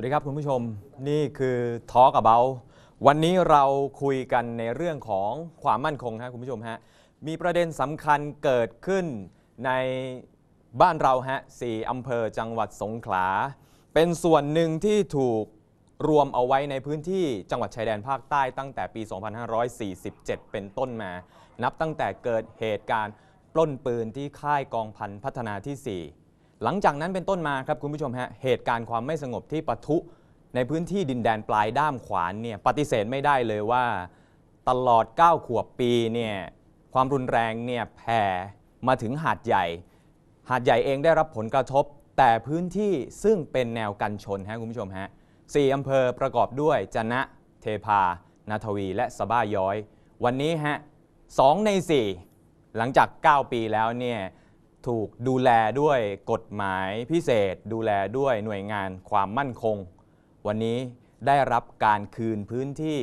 วัสดีครับคุณผู้ชมนี่คือ Talk About วันนี้เราคุยกันในเรื่องของความมั่นคงฮะคุณผู้ชมฮะมีประเด็นสำคัญเกิดขึ้นในบ้านเราฮะสี่อำเภอจังหวัดสงขลา เป็นส่วนหนึ่งที่ถูกรวมเอาไว้ในพื้นที่จังหวัดชายแดนภาคใต้ตั้งแต่ปี 2547 เป็นต้นมา นับตั้งแต่เกิดเหตุการณ์ปล้นปืนที่ค่ายกองพันพัฒนาที่ 4 หลังจากนั้นเป็นต้นมาครับคุณผู้ชมฮะเหตุการณ์ความไม่สงบที่ปะทุในพื้นที่ดินแดนปลายด้ามขวานเนี่ยปฏิเสธไม่ได้เลยว่า ตลอด 9 ขวบปีเนี่ยความรุนแรงเนี่ยแผ่มาถึงหาดใหญ่ หาดใหญ่เองได้รับผลกระทบ แต่พื้นที่ซึ่งเป็นแนวกันชนฮะคุณผู้ชมฮะสี่อำเภอประกอบด้วยจนะ เทพา นาทวี และสบ้าย้อย วันนี้ฮะสองใน 4 หลังจาก 9 ปีแล้วเนี่ย ถูกดูแลด้วยกฎหมายพิเศษ ดูแลด้วยหน่วยงานความมั่นคง วันนี้ได้รับการคืนพื้นที่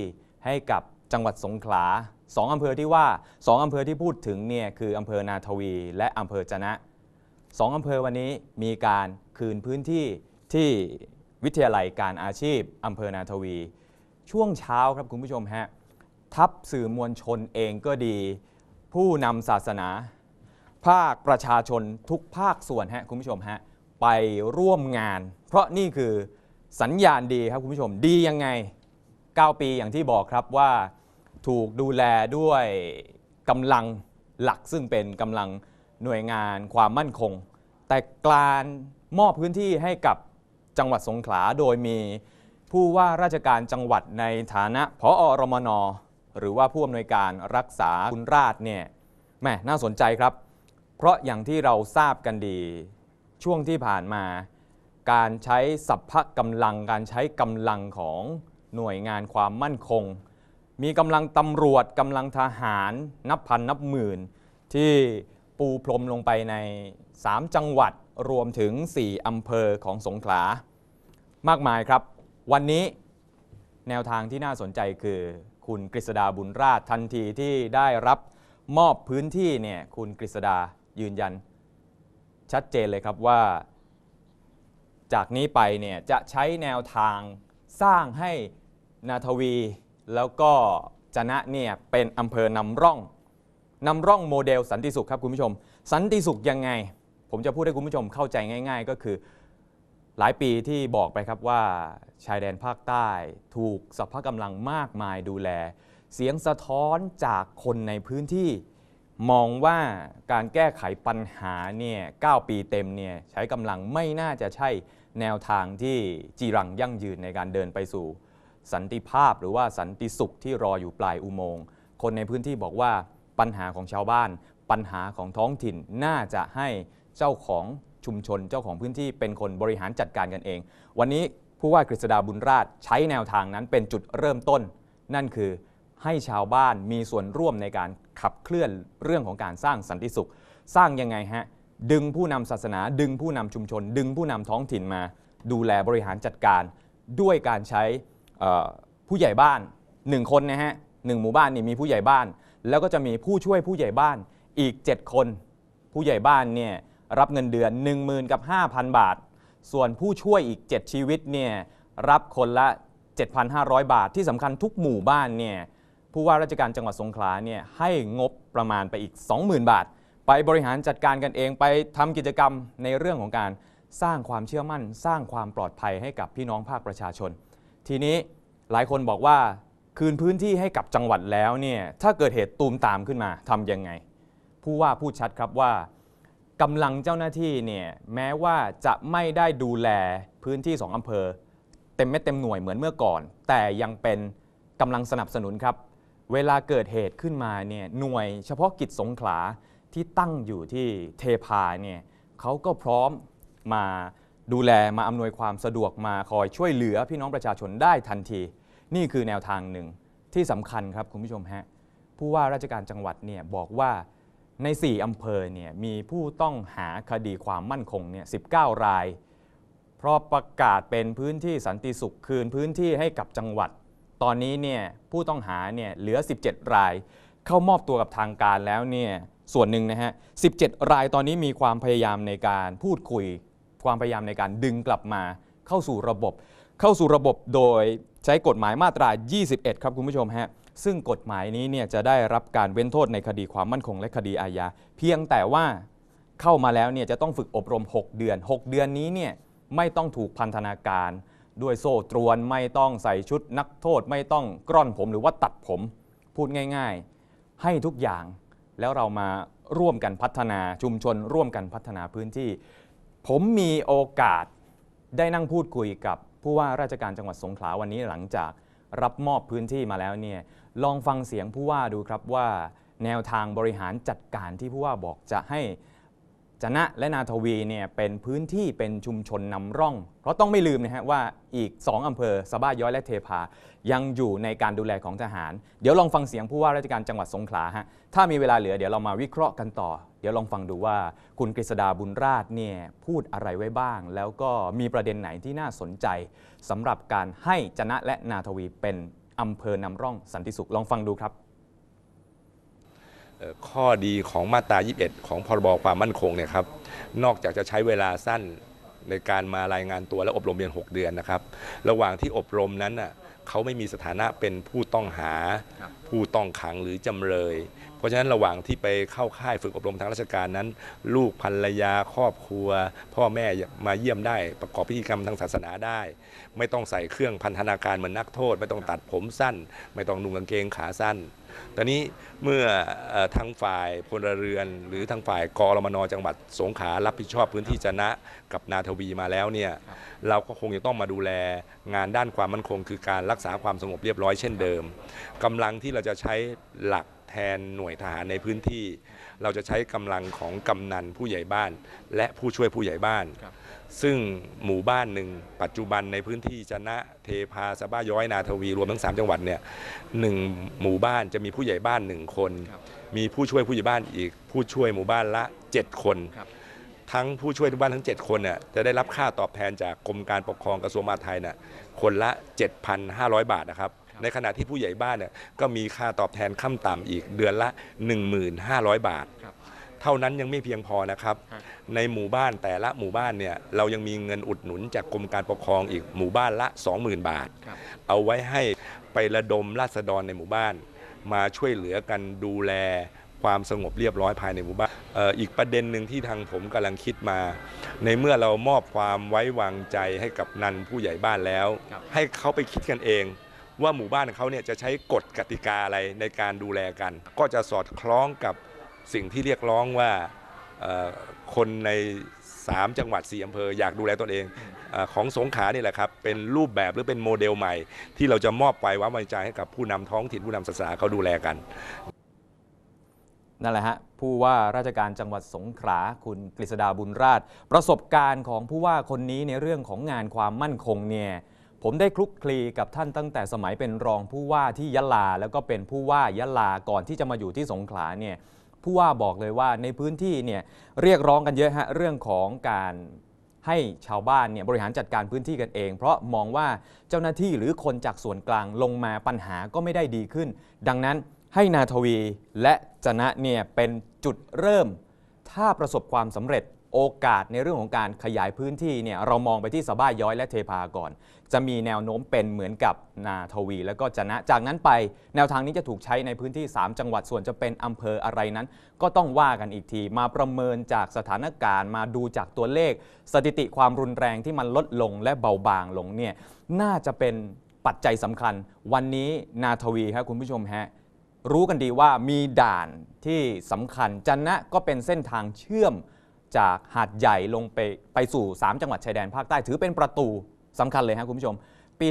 ให้กับจังหวัดสงขลาสองอำเภอที่ว่าสองอำเภอที่พูดถึงเนี่ยคืออำเภอนาทวี และอำเภอจนะสองอำเภอวันนี้มีการคืนพื้นที่ที่วิทยาลัยการอาชีพอำเภอนาทวี ช่วงเช้าครับคุณผู้ชมฮะทัพสื่อมวลชนเองก็ดี ผู้นำศาสนา ภาคประชาชนทุกภาคส่วนฮะคุณผู้ชมฮะไปร่วมงาน เพราะนี่คือสัญญาณดีครับคุณผู้ชมดียังไง 9 ปีอย่างที่บอกครับว่าถูกดูแลด้วยกำลังหลักซึ่งเป็นกำลังหน่วยงานความมั่นคง แต่การมอบพื้นที่ให้กับจังหวัดสงขลาโดยมีผู้ว่าราชการจังหวัดในฐานะพออรมน หรือว่าผู้อำนวยการรักษาคุณราชเนี่ยแม่น่าสนใจครับ เพราะอย่างที่เราทราบกันดี ช่วงที่ผ่านมา การใช้สัพพะกำลัง การใช้กำลังของหน่วยงานความมั่นคง มีกำลังตำรวจกำลังทหาร นับพันนับหมื่น ที่ปูพรมลงไปใน 3 จังหวัดรวมถึง 4อำเภอของสงขลามากมายครับ วันนี้แนวทางที่น่าสนใจคือคุณกฤษดาบุญราชทันทีที่ได้รับมอบพื้นที่เนี่ยคุณกฤษดา ยืนยันชัดเจนเลยครับว่า จากนี้ไปเนี่ยจะใช้แนวทางสร้างให้นาทวี แล้วก็จนะเนี่ยเป็นอำเภอนำร่องนำร่องโมเดลสันติสุขครับคุณผู้ชม สันติสุขยังไง ผมจะพูดให้คุณผู้ชมเข้าใจง่าย ๆ ก็คือหลายปีที่บอกไปครับว่าชายแดนภาคใต้ถูกสัพพะกำลังมากมายดูแล เสียงสะท้อนจากคนในพื้นที่ มองว่าการแก้ไขปัญหาเนี่ย9ปีเต็มเนี่ยใช้กำลังไม่น่าจะใช่แนวทางที่จีรังยั่งยืนในการเดินไปสู่ สันติภาพหรือว่าสันติสุขที่รออยู่ปลายอุโมงค์คนในพื้นที่บอกว่าปัญหาของชาวบ้าน ปัญหาของท้องถิ่นน่าจะให้เจ้าของชุมชนเจ้าของพื้นที่เป็นคนบริหารจัดการกันเอง วันนี้ผู้ว่ากฤษดาบุญราชใช้แนวทางนั้นเป็นจุดเริ่มต้น นั่นคือให้ชาวบ้านมีส่วนร่วมในการ ขับเคลื่อนเรื่องของการสร้างสันติสุข สร้างยังไงฮะดึงผู้นำศาสนา ดึงผู้นำชุมชน ดึงผู้นำท้องถิ่นมา ดูแลบริหารจัดการ ด้วยการใช้ผู้ใหญ่บ้าน 1 คนนะฮะหนึ่งหมู่บ้านนี่มีผู้ใหญ่บ้าน แล้วก็จะมีผู้ช่วยผู้ใหญ่บ้านอีก 7 คน ผู้ใหญ่บ้านเนี่ยรับเงินเดือน 10,000กับ5,000 บาท ส่วนผู้ช่วยอีก 7 ชีวิตเนี่ยรับคนละ 7,500 บาทที่สำคัญทุกหมู่บ้านเนี่ย ผู้ว่าราชการจังหวัดสงขลาเนี่ยให้งบประมาณไปอีก 20,000 บาท ไปบริหารจัดการกันเองไปทำกิจกรรมในเรื่องของการสร้างความเชื่อมั่น สร้างความปลอดภัยให้กับพี่น้องภาคประชาชน ทีนี้หลายคนบอกว่าคืนพื้นที่ให้กับจังหวัดแล้วเนี่ยถ้าเกิดเหตุตูมตามขึ้นมาทำยังไง ผู้ว่าพูดชัดครับว่ากำลังเจ้าหน้าที่เนี่ยแม้ว่าจะไม่ได้ดูแลพื้นที่สองอำเภอ เต็มเม็ดเต็มหน่วยเหมือนเมื่อก่อน แต่ยังเป็นกำลังสนับสนุนครับ เวลาเกิดเหตุขึ้นมาเนี่ยหน่วยเฉพาะกิจสงขลาที่ตั้งอยู่ที่เทพาเนี่ยเขาก็พร้อมมาดูแลมาอำนวยความสะดวกมาคอยช่วยเหลือพี่น้องประชาชนได้ทันที นี่คือแนวทางหนึ่งที่สำคัญครับคุณผู้ชมฮะผู้ว่าราชการจังหวัดเนี่ยบอกว่าใน 4 อำเภอเนี่ยมีผู้ต้องหาคดีความมั่นคงเนี่ย19 ราย เพราะประกาศเป็นพื้นที่สันติสุขคืนพื้นที่ให้กับจังหวัด ตอนนี้เนี่ยผู้ต้องหาเนี่ยเหลือ 17 ราย เข้ามอบตัวกับทางการแล้วเนี่ยส่วนหนึ่งนะฮะ 17 รายตอนนี้มีความพยายามในการพูดคุย ความพยายามในการดึงกลับมาเข้าสู่ระบบ เข้าสู่ระบบโดยใช้กฎหมายมาตรา 21 ครับคุณผู้ชมฮะ ซึ่งกฎหมายนี้เนี่ยจะได้รับการเว้นโทษในคดีความมั่นคงและคดีอาญา เพียงแต่ว่าเข้ามาแล้วเนี่ยจะต้องฝึกอบรม 6 เดือน 6 เดือนนี้เนี่ยไม่ต้องถูกพันธนาการ ด้วยโซ่ตรวนไม่ต้องใส่ชุดนักโทษไม่ต้องกร่อนผมหรือว่าตัดผมพูดง่าย ๆ ให้ทุกอย่างแล้วเรามาร่วมกันพัฒนาชุมชน ร่วมกันพัฒนาพื้นที่ ผมมีโอกาสได้นั่งพูดคุยกับผู้ว่าราชการจังหวัดสงขลาวันนี้หลังจากรับมอบพื้นที่มาแล้วเนี่ยลองฟังเสียงผู้ว่าดูครับว่า แนวทางบริหารจัดการที่ผู้ว่าบอกจะให้ จนะและนาทวีเนี่ยเป็นพื้นที่เป็นชุมชนนำร่อง เพราะต้องไม่ลืมนะฮะว่าอีก 2 อำเภอสะบ้าย้อยและเทพา ยังอยู่ในการดูแลของทหาร เดี๋ยวลองฟังเสียงผู้ว่าราชการจังหวัดสงขลาฮะถ้ามีเวลาเหลือเดี๋ยวเรามาวิเคราะห์กันต่อ เดี๋ยวลองฟังดูว่าคุณกฤษดาบุญราชเนี่ยพูดอะไรไว้บ้าง แล้วก็มีประเด็นไหนที่น่าสนใจสำหรับการให้จนะและนาทวีเป็นอำเภอนำร่องสันติสุขลองฟังดูครับ ข้อดีของมาตรา 21 ของพรบความมั่นคงเนี่ยครับนอกจากจะใช้เวลาสั้นในการมารายงานตัวและอบรมเรียน 6 เดือนนะครับ ระหว่างที่อบรมนั้นน่ะเขาไม่มีสถานะเป็นผู้ต้องหาครับผู้ต้องขังหรือจำเลย เพราะฉะนั้นระหว่างที่ไปเข้าค่ายฝึกอบรมทางราชการนั้น ลูกภรรยาครอบครัว พ่อแม่มาเยี่ยมได้ ประกอบพิธีกรรมทางศาสนาได้ ไม่ต้องใส่เครื่องพันธนาการเหมือนนักโทษ ไม่ต้องตัดผมสั้น ไม่ต้องนุ่งกางเกงขาสั้น ตอนนี้เมื่อทางฝ่ายพลเรือน หรือทางฝ่ายกรมนจังหวัดสงขลารับผิดชอบพื้นที่จนะกับนาทวีมาแล้วเนี่ยเราก็คงจะต้องมาดูแลงานด้านความมั่นคง คือการรักษาความสงบเรียบร้อยเช่นเดิมกำลังที่เราจะใช้หลักแทนหน่วยทหารในพื้นที่ เราจะใช้กำลังของกำนันผู้ใหญ่บ้าน และผู้ช่วยผู้ใหญ่บ้านครับซึ่งหมู่บ้านหนึ่งปัจจุบันในพื้นที่จะนะเทพาสะบ้าย้อยนาทวีรวมทั้ง 3 จังหวัดเนี่ยหนึ่งหมู่บ้านจะมีผู้ใหญ่บ้านหนึ่งคนครับมีผู้ช่วยผู้ใหญ่บ้านอีก ผู้ช่วยหมู่บ้านละ 7 คนครับทั้งผู้ช่วยทุกบ้านทั้ง 7 คนเนี่ยจะได้รับค่าตอบแทนจากกรมการปกครองกระทรวงมหาดไทยเนี่ยคนละ 7,500 บาทนะครับ ในขณะที่ผู้ใหญ่บ้านเนี่ยก็มีค่าตอบแทนขั้นต่ำอีกเดือนละ 1,500 บาทครับเท่านั้นยังไม่เพียงพอนะครับครับ ในหมู่บ้านแต่ละหมู่บ้านเนี่ยเรายังมีเงินอุดหนุนจากกรมการปกครองอีกหมู่บ้านละ 20,000 บาทครับเอาไว้ให้ไประดมราษฎรในหมู่บ้าน มาช่วยเหลือกันดูแลความสงบเรียบร้อยภายในหมู่บ้านเอ่ออีกประเด็นหนึ่งที่ทางผมกำลังคิดมา ในเมื่อเรามอบความไว้วางใจให้กับนันผู้ใหญ่บ้านแล้วครับให้เขาไปคิดกันเอง ว่าหมู่บ้านของเขาเนี่ยจะใช้กฎกติกาอะไรในการดูแลกัน ก็จะสอดคล้องกับสิ่งที่เรียกร้องว่าคนใน 3 จังหวัด4อำเภออยากดูแลตนเองอของสงขลานี่แหละครับ เป็นรูปแบบหรือเป็นโมเดลใหม่ ที่เราจะมอบไปไว้วางใจให้กับผู้นำท้องถิ่นผู้นำศาสนาเขาดูแลกัน นั่นแหละฮะผู้ว่าราชการจังหวัดสงขลาคุณกฤษดาบุญราช ประสบการณ์ของผู้ว่าคนนี้ในเรื่องของงานความมั่นคงเนี่ย ผมได้คลุกคลีกับท่านตั้งแต่สมัยเป็นรองผู้ว่าที่ยะลา แล้วก็เป็นผู้ว่ายะลาก่อนที่จะมาอยู่ที่สงขลาเนี่ยผู้ว่าบอกเลยว่าในพื้นที่เนี่ยเรียกร้องกันเยอะฮะเรื่องของการให้ชาวบ้านเนี่ยบริหารจัดการพื้นที่กันเอง เพราะมองว่าเจ้าหน้าที่หรือคนจากส่วนกลางลงมาปัญหาก็ไม่ได้ดีขึ้น ดังนั้นให้นาทวีและจนะเนี่ยเป็นจุดเริ่ม ถ้าประสบความสำเร็จ โอกาสในเรื่องของการขยายพื้นที่เนี่ยเรามองไปที่สบ้าย้อยและเทพาก่อน จะมีแนวโน้มเป็นเหมือนกับนาทวี แล้วก็จะนะจากนั้นไป แนวทางนี้จะถูกใช้ในพื้นที่ 3 จังหวัดส่วนจะเป็นอำเภออะไรนั้น ก็ต้องว่ากันอีกที มาประเมินจากสถานการณ์มาดูจากตัวเลข สถิติความรุนแรงที่มันลดลงและเบาบางลงเนี่ยน่าจะเป็นปัจจัยสำคัญ วันนี้นาทวีครับคุณผู้ชมฮะรู้กันดีว่ามีด่านที่สำคัญจันนะก็เป็นเส้นทางเชื่อม จากหาดใหญ่ลงไปไปสู่ 3 จังหวัดชายแดนภาคใต้ ถือเป็นประตูสำคัญเลยครับคุณผู้ชม ปี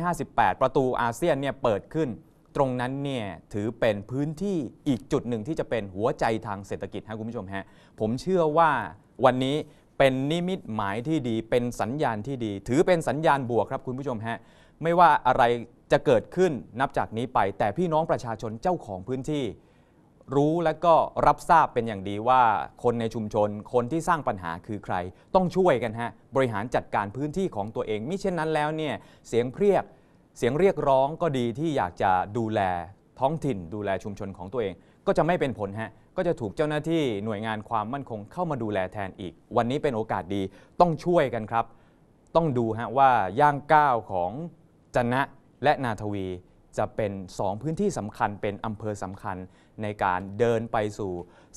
2558 ประตูอาเซียนเนี่ยเปิดขึ้น ตรงนั้นเนี่ยถือเป็นพื้นที่อีกจุดหนึ่งที่จะเป็นหัวใจทางเศรษฐกิจฮะคุณผู้ชมฮะผมเชื่อว่าวันนี้เป็นนิมิตหมายที่ดี เป็นสัญญาณที่ดี ถือเป็นสัญญาณบวกครับคุณผู้ชมฮะไม่ว่าอะไรจะเกิดขึ้นนับจากนี้ไป แต่พี่น้องประชาชนเจ้าของพื้นที่ รู้และก็รับทราบเป็นอย่างดีว่าคนในชุมชนคนที่สร้างปัญหาคือใคร ต้องช่วยกันฮะบริหารจัดการพื้นที่ของตัวเองมิเช่นนั้นแล้วเนี่ยเสียงเรียกเสียงเรียกร้องก็ดีที่อยากจะดูแลท้องถิ่น ดูแลชุมชนของตัวเอง ก็จะไม่เป็นผลฮะก็จะถูกเจ้าหน้าที่หน่วยงานความมั่นคงเข้ามาดูแลแทนอีก วันนี้เป็นโอกาสดีต้องช่วยกันครับ ต้องดูฮะว่าย่างก้าวของจันนะและนาทวี จะเป็นสองพื้นที่สำคัญเป็นอำเภอสำคัญในการเดินไปสู่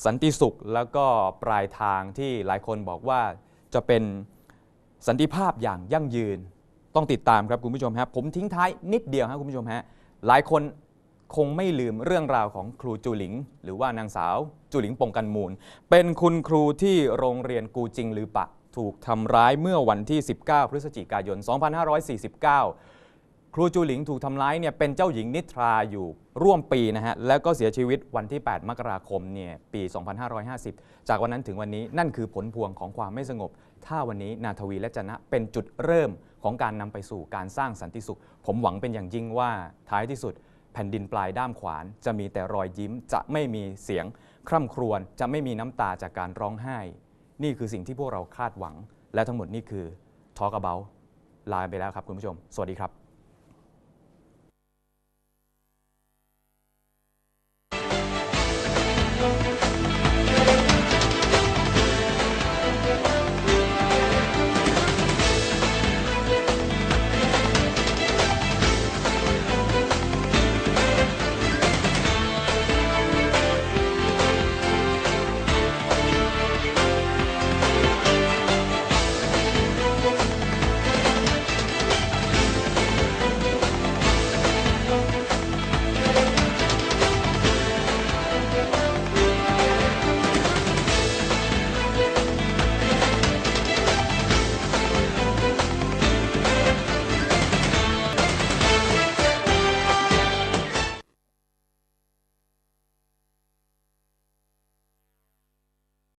สันติสุข แล้วก็ปลายทางที่หลายคนบอกว่าจะเป็นสันติภาพอย่างยั่งยืนต้องติดตามครับคุณผู้ชมฮะผมทิ้งท้ายนิดเดียวครับคุณผู้ชมฮะหลายคนคงไม่ลืมเรื่องราวของครูจูหลิง หรือว่านางสาวจูหลิงปงกันมูล เป็นคุณครูที่โรงเรียนกูจิงลือปะ ถูกทำร้ายเมื่อวันที่ 19 พฤศจิกายน 2549 ครูจูหลิงถูกทำร้ายเนี่ยเป็นเจ้าหญิงนิทราอยู่ร่วมปีนะฮะแล้วก็เสียชีวิตวันที่ 8 มกราคมเนี่ยปี 2550 จากวันนั้นถึงวันนี้นั่นคือผลพวงของความไม่สงบ ถ้าวันนี้นาทวีและจนะเป็นจุดเริ่มของการนำไปสู่การสร้างสันติสุข ผมหวังเป็นอย่างยิ่งว่าท้ายที่สุด แผ่นดินปลายด้ามขวาน จะมีแต่รอยยิ้มจะไม่มีเสียง คร่ำครวญจะไม่มีน้ำตาจากการร้องไห้ นี่คือสิ่งที่พวกเราคาดหวัง และทั้งหมดนี่คือทอกเบาลาไปแล้วครับคุณผู้ชม สวัสดีครับ